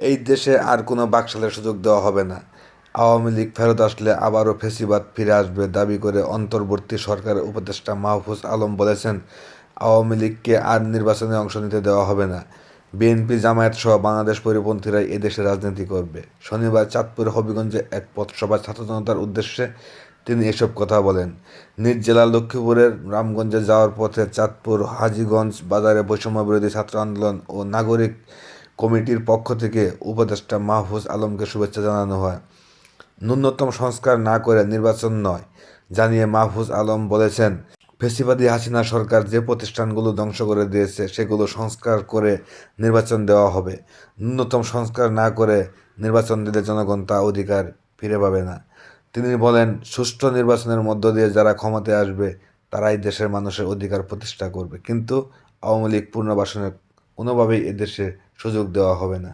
এই দেশে আর কোনো বাকশালের সুযোগ দেওয়া হবে না। আওয়ামী লীগ ফেরত আসলে আবারও ফেসিবাদ ফিরে আসবে দাবি করে অন্তর্বর্তী সরকারের উপদেষ্টা মাহফুজ আলম বলেছেন, আওয়ামী লীগকে আর নির্বাচনে অংশ নিতে দেওয়া হবে না। বিএনপি জামায়াত সহ বাংলাদেশ পরিপন্থীরাই এদেশে রাজনীতি করবে। শনিবার চাঁদপুর হবিগঞ্জে এক পথসভায় ছাত্র জনতার উদ্দেশ্যে তিনি এসব কথা বলেন। নিজ জেলা লক্ষ্মীপুরের রামগঞ্জে যাওয়ার পথে চাঁদপুর, হাজীগঞ্জ বাজারে বৈষম্য বিরোধী ছাত্র আন্দোলন ও নাগরিক কমিটির পক্ষ থেকে উপদেষ্টা মাহফুজ আলমকে শুভেচ্ছা জানানো হয়। ন্যূনতম সংস্কার না করে নির্বাচন নয়, জানিয়ে মাহফুজ আলম বলেছেন। ফেসিবাদী হাসিনা সরকার যে প্রতিষ্ঠানগুলো ধ্বংস করে দিয়েছে, সেগুলো সংস্কার করে নির্বাচন দেওয়া হবে। ন্যূনতম সংস্কার না করে নির্বাচন দিলে জনগণ তা অধিকার ফিরে পাবে না। তিনি বলেন, সুষ্ঠু নির্বাচনের মধ্য দিয়ে যারা ক্ষমতায় আসবে, তারাই দেশের মানুষের অধিকার প্রতিষ্ঠা করবে। কিন্তু আওয়ামী লীগ পুনর্বাসনের কোনোভাবেই এদেশে সুযোগ দেওয়া হবে না।